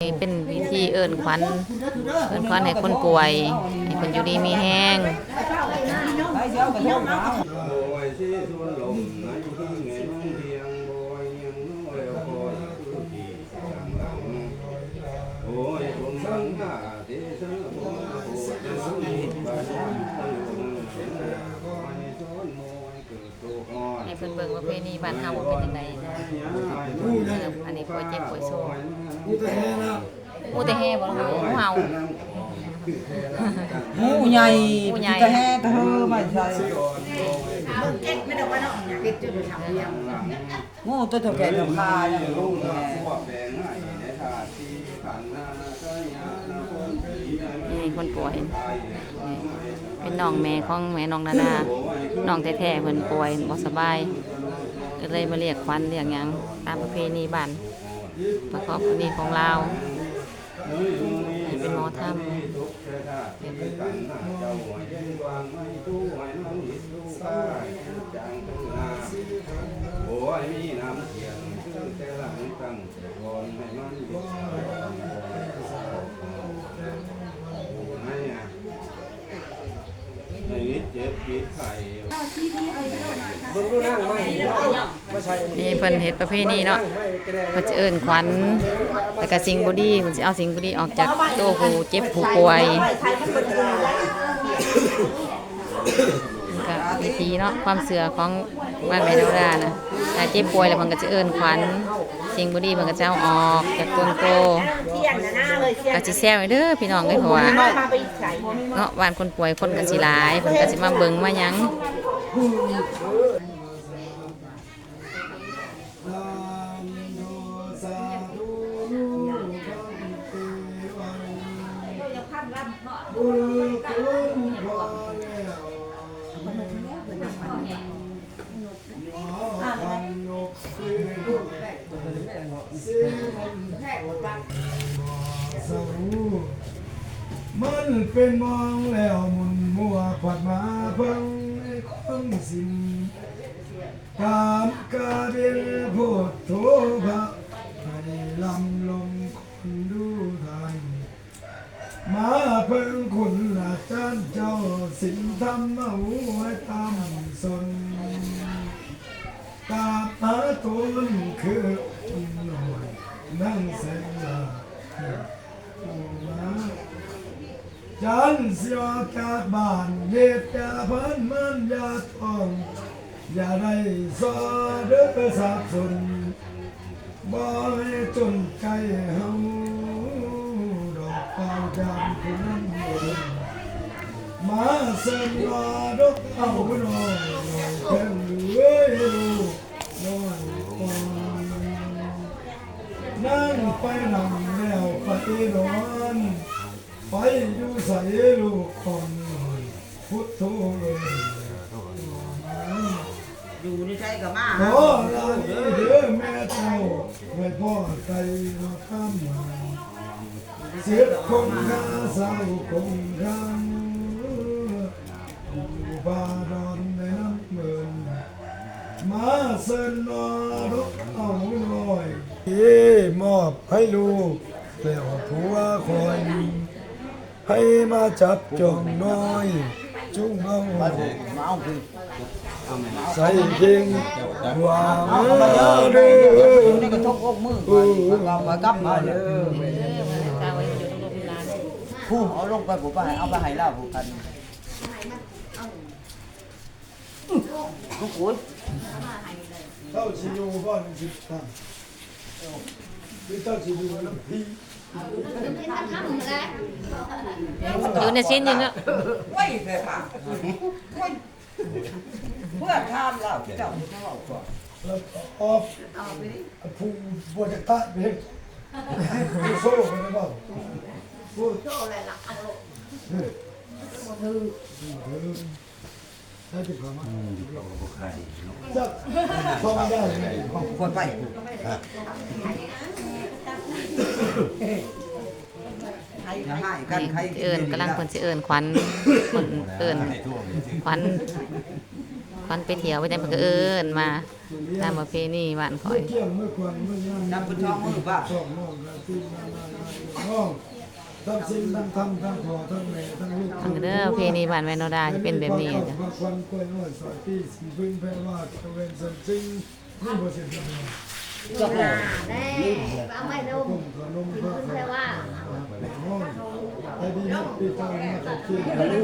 เป็นวิธีเอิ้นขวัญเอิ้นขวัญให้คนป่วยให้คนอยู่ดีมีแห้งโอยสิสุนลมในที่เงนเพียงโอยยังน้อยคอยคือที่กลางหลังโอยคนบังหน้าเทศนาโอยโอยจะสุนิบายันตั้งอยู่นั่งเสียงคอยสอนโมยเกิดโตอ่อนให้เพิ่นเบิ่งว่าประเพณีบ้านเฮาว่าเป็นจังไดนะเอออันนี้ป่วยเจ็บป่วยโซ กูแต่แห่นะหมูแต่แห่บ่ล่ะหมูเฮาหมูใหญ่หมูใหญ่ตะแห่ตะเฮอไม่ใช่หมูตัวเท่าแก่เท่าคาเนี่ยลูกแห่นี่คนป่วยนี่เป็นน้องแม่ของแม่น้องนาดาน้องแท้ๆเพิ่นป่วยบ่สบายก็เลยมาเรียกขวัญเรียกหยังตามประเพณีบ้าน ประกอบพิธีของลาวนี่เป็นหมอธรรมโอ้ยมีน้ำเทียงคือแต่หลังตั้งแต่ก่อนให้มันอยู่ให้อะในนี้เจ็บปิดไข่นี่ นี่พิ่นเฮ็ดประเพณีเนาะเพิ่นจะเอิ้นขวัญแล้วก็สิงบ่ดีเพิ่นสิเอาสิงบ่ดีออกจากโตวผู้เจ็บผู้ป่วยก็วิธีเนาะความเชื่อของบ้านแม่นาวดานะถ้าเจ็บป่วยแล้วเพิ่นก็จะเอิ้นขวัญสิงบ่ดีเพิ่นก็จะเอาออกจากต้นโตเที่ยงนะหน้าเลยเที่ยงก็สิแซวเด้อพี่น้องเอ้ยเพราะว่าเนาะบ้านคนป่วยคนก็สิหลายเพิ่นก็สิมาเบิ่งมาหยัง มันนกสิสิสาธุมันเป็นมองแล้วมุนมัวขวัดมาเพิ่งไอ้คนสิ้นตามกาเดลพุทโธภะ เพิ่งคุณอาจารย์เจ้าสินธรรมเอาไว้ตามสนตามหาตนคือหน่อยนั่งเสงลาโอ้มาจันเสียจากบ้านเย็ดยาพันมันยาทองอย่าได้ซอเด้อสับสนบ่ให้จนใจเฮา อกเปล่าจานผู้นั้นบ่ดนมาเสนรอดอกเอาหน่อยหน่อยเพิ่นเอ้ยลูกน้อยอ่อนนั่งไปนั่งแล้วไปนอนไปอยู่ใส่ลูกคนพุทโธเอ้ยอยู่ในใจกับมาขอลาดีเด้อแม่เจ้าไว้พ่อใจมาข้ามมา เสียคงคาเศร้าคงคันอยู่บาดอนในน้ำเมินมาเสนนอรกเอาหน่อยเอ้มอบให้ลูกแล้วผัวคอยให้มาจับจองน้อย จุ้งเอาใส่เก่งว่ามาเด้อยู่ในอกระทบอกมือไปเรากลับมาเด้อ ผู้เอาลงไปผมไปเอาไปให้เล่าผู้กันทุกคนเข้าชิโยบ้านสิบท่านพี่เจ้าชิโยน้ำพี่อยู่ในสิ้นอยู่เนาะไว้แต่ปากไว้เพื่อทานเล่าเจ้าเล่าก่อนแล้วออฟผู้บวชตาเป็นผู้โซ่กันนะบ้าง ผู้โซ่อะไรล่ะเอาลูกได้ที่เขามาจับพอมาได้ไหมควรไปอย่าให้กันใครนี่เอิ้นกำลังเพิ่นสิเอิ้นขวัญเพิ่นเอิ้นขวัญขวัญไปเที่ยวไปจังเพิ่นก็เอิ้นมาตามประเพณีบ้านข่อยเกี่ยงเมื่อก่อนเมื่อยามนำเป็นท้องมือป่ะสองน้อง ทั้งสิ้นทั้งทำทั้งขอทั้งแม่ทั้งลูกทางเด้อเพลงนี้บ้านแม่นดาจะเป็นแบบนี้จ้ะจ้ะควันกล้วยน้อยสอยที่สีพึ่งแพร่ว่าตะเวนสันซิงนี่บ่เสียดายจบแล้วได้เอาไม่ดมต้มขนมพระแค่ว่าห้องแต่ดีนะปีตามาตะเคียนอย่าลื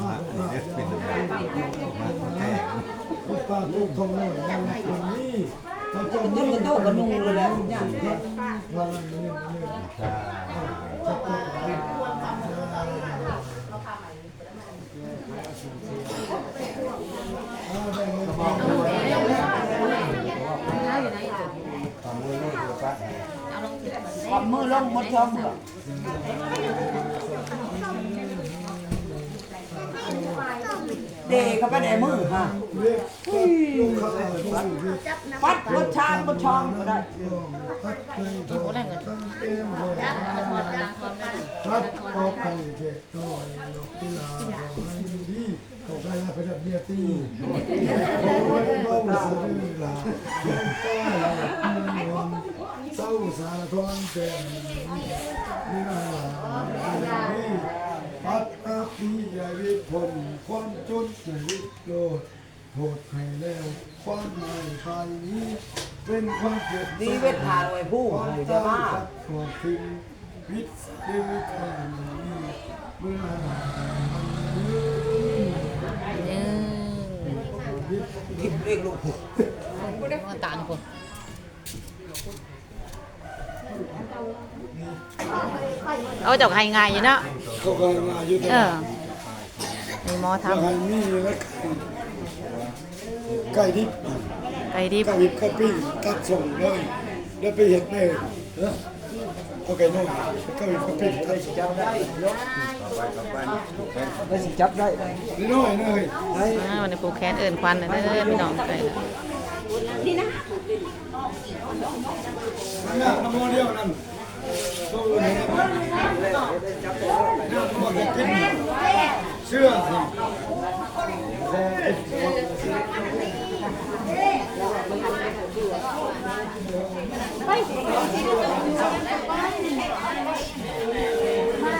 มากกว่าเป็นนะป้าลูกทองน้อยนั่นคนนี้เขาจะมีมันโตกับนุ่งเลยแล้วย่างพลังเงิน มความมือลงมดช่องเหรอ เด็กเขาไปไหนมือฮะปัดบนชานบนช่องก็ได้พัดเพลงทองตั้งเต็มเลยพัดออกไปเก็บน้อยนกพิลาให้ดีตกได้แล้วไปดับเบียตีโอ้ยเบาสะดือลาเต้อยเราเมืองวันเศร้าสารทอนเต็มนี่าลา ปัดอาปีใหญ่วิพลความจนใหญ่วิโลดโทษใครแล้ว ความหมายไปนี้ เป็นความเกิดดีเวททานไว้ผู้ความจะตายมากับความทิ้งวิตชีวิตแห่งนี้เมื่อหาหนึ่งวิต คิดเรียกลูกมาต่างคน เอาจากให้ง่ายอยู่เนาะเขาก็มาอยู่เอแต่อมีหมอทยังไงมีแล้วไก่ดิบำไก่ดิบไก่ดิบไก่ปิ้งตัดส่งเลยแล้วไปเห็ดแม่เนาะก็ไก่น้อยไก่ดิบไก่ปิ้งตัดส่งจับได้ได้สิจับได้น้อยเลยอ่าวันนี้ผูกแขนเอินควันเลยเด้อพี่น้องไปแล้วนั่งน้ำมันเดียวนั่น ตัวนี้นั่งมันจะกินเชื่อสิ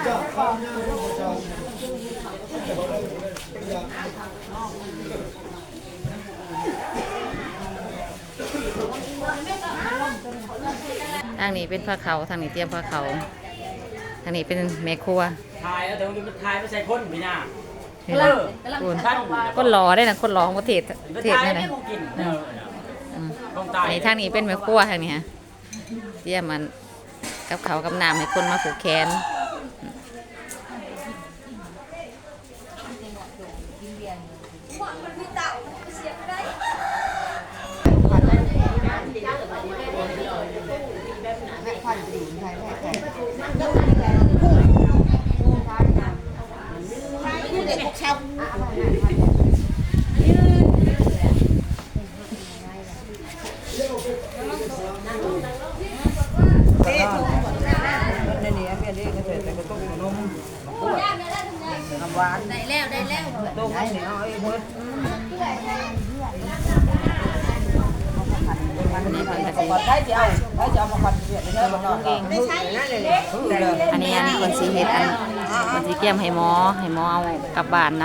จะข้ามยากจะทางนี้เป็นผ้าเขาวทางนี้เตรียมผ้าเขาวทางนี้เป็นแม่ครัวถ่ายแล้วแต่ว่ามันถ่ายไม่ใช่คนพี่น่าเห็นไหมคุณท่านคนรอได้นะคนรอของประเทศไปประเทศถ่ายนั่นไม่นะกูกินเอออืมต้องอัตายนนี้ทางนี้เป็นแม่ครัวทางนี้ฮะเตรียมมันกับเขาวกับน้ำให้คนมาผูกแขน เอ๊ะในนี้เมียนี่ก็เสร็จแต่ก็ต้องนมน้ำหวาน ได้แล้วได้แล้วต้มเหนียวไอ้หมดอันนี้เพิ่นก็สิก่อนได้จะเอาได้จะเอามาพันเสียไปเท่าบ้านนอกไม่ใช่นั่นเลยอันนี้อันนี้คนสีเฮ็ดอันคนสีเกี่ยมให้หมอให้หมอเอากลับบ้านน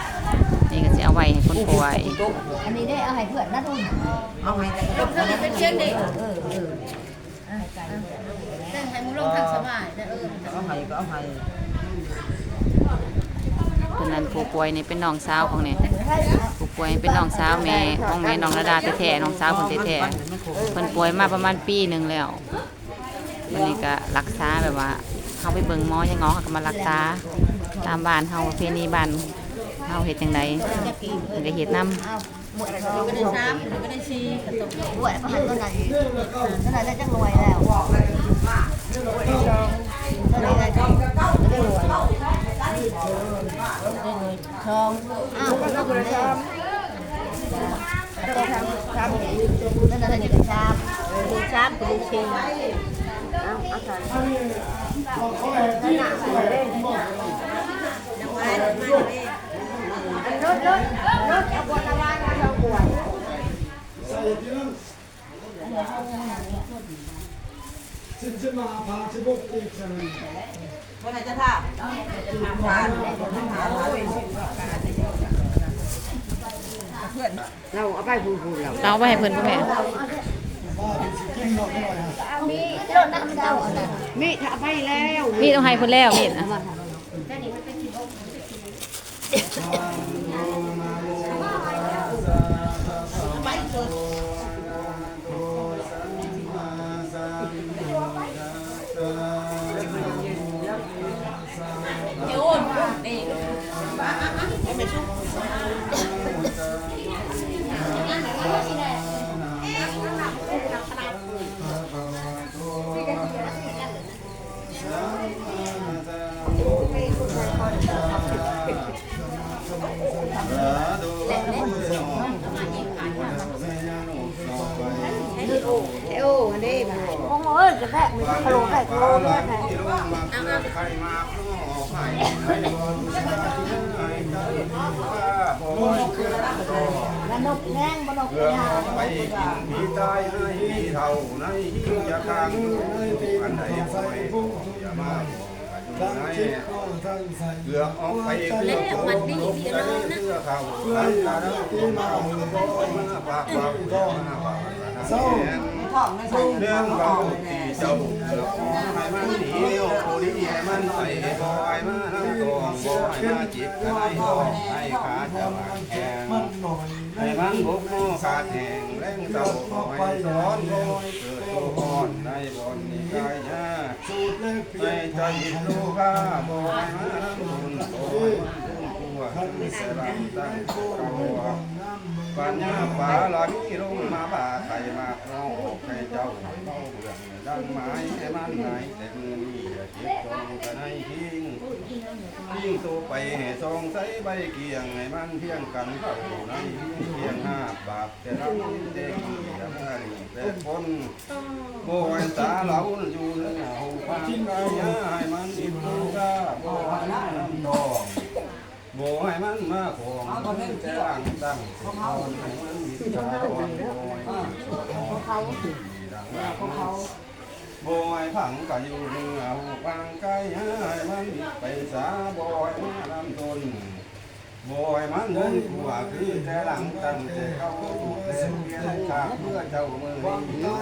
ำนี่ก็สิเอาไว้ให้คนป่วยอันนี้ได้เอาให้เพื่อนนะทุนเอาให้เพื่อนเป็นเช่นเด็กเออเออให้มึงลงทางสบายเออเอาให้ก็เอาให้ เพิ่นนั้นผู้ป่วยนี่เป็นน้องสาวของนี่ผู้ป่วยเป็นน้องสาวแม่ของแม่น้องระดาแท้ๆน้องสาวเพิ่นแท้ๆเพิ่นป่วยมาประมาณปีหนึ่งแล้ววันนี้ก็รักษาแบบว่าเฮาไปเบิ่งหมอยังงอก็มารักษาตามบ้านเฮาประเพณีบ้านเฮาเฮ็ดจังไดเพิ่นก็เฮ็ดนํหมดแล้วก็ได้ซ้ำก็ได้ชีกระตุกบวชประมาณเท่าไหร่เท่าไหร่ได้จังรวยแล้วเท่าไหร่ได้ได้รวย ได้รวยทองอ้าวก็ได้ชามต้องทำทำ ฉันจะไรามามดูชีเอาฉันบที่เขาแอกรถรถรถเอาบนละวานเอาบวชใส่ที่นั่นสิบใช่ไหนจะท่าทำงานทำงานเพื่อนเราเอาไปพูดเราเราเอาไปให้เพิ่นพ่อแม่บ้าเป็นสิกินหน่อยหน่อยฮะเอามีโดนน้ำเจ้าอันนั้นมีถ้าไปแล้ว มีต้องให้เพิ่นแล้วมี ดนะโอ้อันนี้มาโอ้โหเอ้ยกระแทกมือขลุ่มแทกโล้แทกใครมาไข่ให้บอลให้บอลคือมันกแง่งมันกยาไปกินพี่ตายให้เท่าในที่ยาคังอันไหนไปอย่ามา กทางให้คิดก็ทางใส่เกือออกไปเอบโดนลบใจเสื้อเขาหลังจากนั้นที่มาบ่อาปากเบาก็มาปากเศร้าเรื่องเบาที่เจ้าเกือบให้มันหนีโอ้โหนี่ให้มันไปบ่อยมาทั้งตัวบ่อยมาจิตกันให้บ่ให้ขาจะมาแข็งมัน หน่อยให้มันบุกโมขาดแห่งแรงเจ้าขอให้ซ้อนลอยเกิดโตอ่อนในบนนิกายยาสูตรแรกเพีในยงใจลูกข้าบ่ให้มาทั้งบุญโตตัวขันสลังตั้งตัวปัญญาป่าลามีลงมาบ่าไข่มา โอ้ใครเจ้าเมาเบื่อดังไม้ให้มันไหนแต่มือนี้เจ็บตรงกันให้ทิ้งยิ่งโตไปให้ซองใส่ใบเกี่ยงให้มันเพียงกันเข้าในเพียงห้าบาปแต่รับเด็กอย่ามาดีแต่คนโบยตาเหลาอยู่ในหูฟังกายให้มันอิดตูกาโบให้มันน้ำดอ โบให้มันมาของแต่อ่างตั้งเขาให้มันอิดตาอ่อนโบยเขาดังเขาโบยผังก็อยู่เหนือหูฟังไกลให้มันไปสาบอยมาลำทนโบยมันเดินกลัวคือแต่หลังตั้งแต่เขาถูกแต่เพียงขาเพื่อเจ้ามือนี้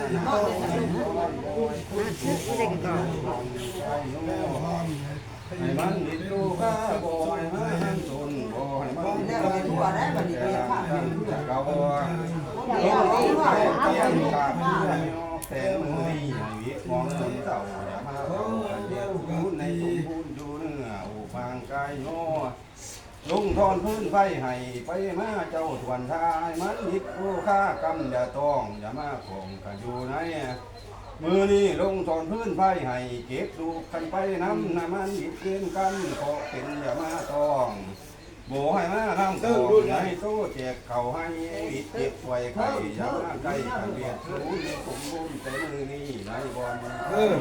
ให้มันมีลูกก็โบยมันทนโบยมัน แล้วไปทั่วได้บัดนี้แต่เรียหกลัข้างวตั้งแต่เขาว่าโอ้ยเพียงขาเพื่อแต่มือนี้มองจนเต่าอย่ามาเอาเดียวพูดในพูดอยู่เนื้ออูฟางกายโยลุงทอนพื้นไฟให้ไปมาเจ้าทวนทายมันหิดผู้ค่ากำอย่าต้องอย่ามาของกันอยู่ไหนมือนี้ลงทอนพื้นไฟให้เก็บดูกันไปน้ำน้ำมันหิดเกินกันขอเป็นอย่ามาต้อง โบให้มาทำของให้โตแจกเขาให้อิดเจ็บไว้ไข่อย่ามาใกล้กันเบียดรู้สมบูรณ์แต่มือนี้ในบอลเออ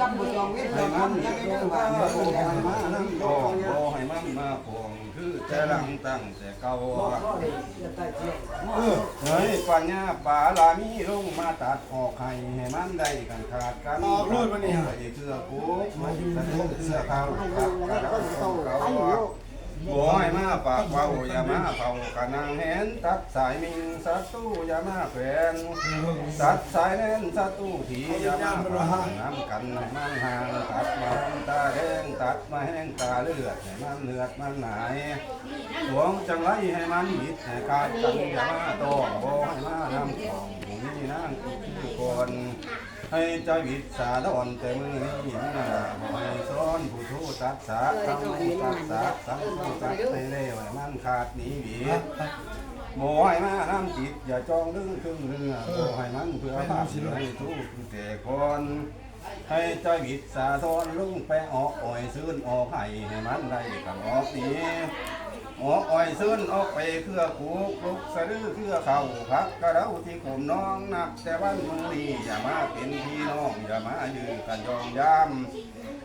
กับบุญยองเวทให้มัมันนยัยังงไม่ไม่เรื่เรื่อองงว่าว่าให้มานั่งดองบ่ให้มันมาพวงคือแต่หลังตั้งแต่เก่าเออเฮ้ยปัญญาป่าลามีลงมาตัดออกให้ให้มันได้กันขาดกันไปเสื้อกูมันเสื้อขาวกับกระดาษเขา บ่ให้มาปากเบาอย่ามาเฝ้ากันนางเห็นตัดสายมิงสัตตู้อย่ามาแขวนสัตสายเล่นสัตว์ตู้ผีอย่ามาประหาน้ำกันให้มันห่างตัดมาตาแดงตัดมาแห้งตาเลือดให้มันเลือดมันหายหวงจังไรให้มันหิดให้กายกันอย่ามาตอบ่ให้มาทำของผู้นี้นั่งคือคน ให้ใจวิสาดอนแต่มือนี้นะบ่ให้ซ้อนผู้ทูตัดสาทำให้ตัดสาสังผู้ตัดเร็วให้มันขาดหนีบีโมให้มาน้ำจิตอย่าจองเรื่องครึ่งเรือโมให้มันเพื่อภาพให้ทุกแต่คนให้ใจวิสาทอนลุงไปออกอ่อยซื้นออกให้ให้มันได้กันออกนี้ ออกอ่อยซื้นออกไปเครือกูกลุกสะดือเครือเข่าพักกระเดาที่ขุมน้องนับแต่วันมือนี้อย่ามาเป็นพี่น้อง อย่ามายืนกันยองยาม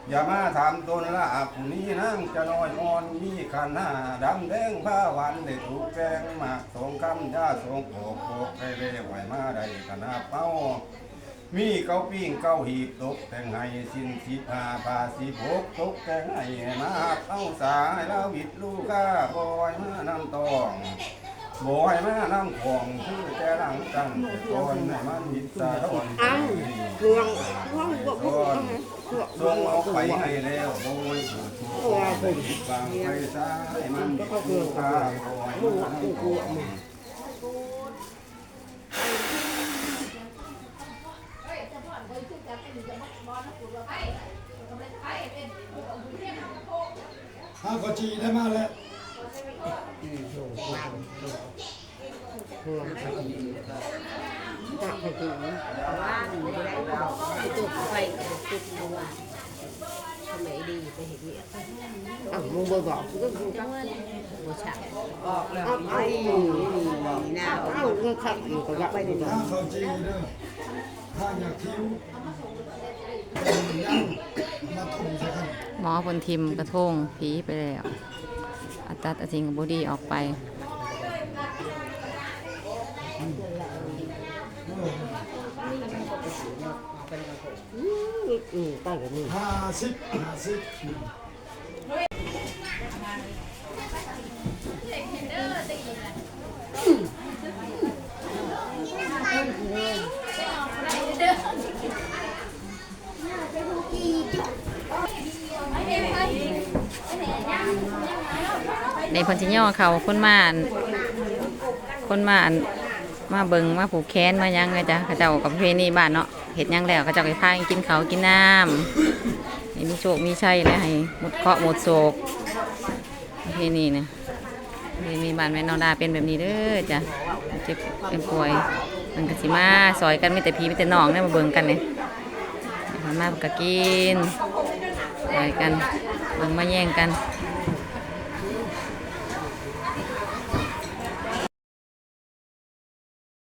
อย่ามาทำตนละผู้นี้นั่งจะน้อยอ่อนมีขันหน้าดำแดงผ้าวันได้ถูกแกงหมากสองคำยาสองโขกโขกให้เร็วไหวมาได้ขนาดเป้า มีเก้าปิ้งเก้าหีบตกแต่งให้สิ้นสิบหาผ้าสิบหกตกแต่งให้มาหักเอาสายแล้ววิดลูกค้าบอยมานำตองบอยมานำของคือแต่หลังตั้งแต่ก่อนให้มันหิดสาทอนอ้าวเครื่องห้องบวกบวกรื่องเอาไปให้แล้วบอยผู้ถูกบางไปซ้ายมันลูกค้าบอยมานำของ ข้าวกะจีได้มาแล้วจับไปถึงว่าดีไม่ได้บอกตุกไฟตุกเมื่อวทำไมดีไปเห็นเนี่ยอ้าวมึงบอกบอกกูก็กูจังว่ากูฉากอกแล้วอ้าวไอ้หน้าอ้าวมึงขับอยู่ก็ยับไปนี่ข้าวกะจีเด้อข้าวอยากคิ้วเป็นย่างมาถุงใส่กัน หมอเพนทิมกระทงผีไปแล้วอาตัดอาสิ่งบดีออกไปอืมตั้งกันนี่ห้าสิบห้าสิบ นเพันธิย่อเขาคนมาอั่นคนมามาเบิงมาผูกแขนมายังไงจ้ะเขาเจ้ากับเพณีบ้านเนาะเห็ดยังแล้วเขาเจ้าก็พายกินเขากินน้ำให้มีโชคมีชัยแล้วให้หมดเคราะห์หมดโศกเพณีเนี่ยประเพณีบ้านแม่นองดาเป็นแบบนี้เด้อจ้ะเจ็บเป็นป่วยมันก็สิมาซอยกันไม่แต่พีไม่แต่น้องเนี่ยมาเบิงกันเนี่ยมันมาก็กินซอยกันเบิงมาแย่งกัน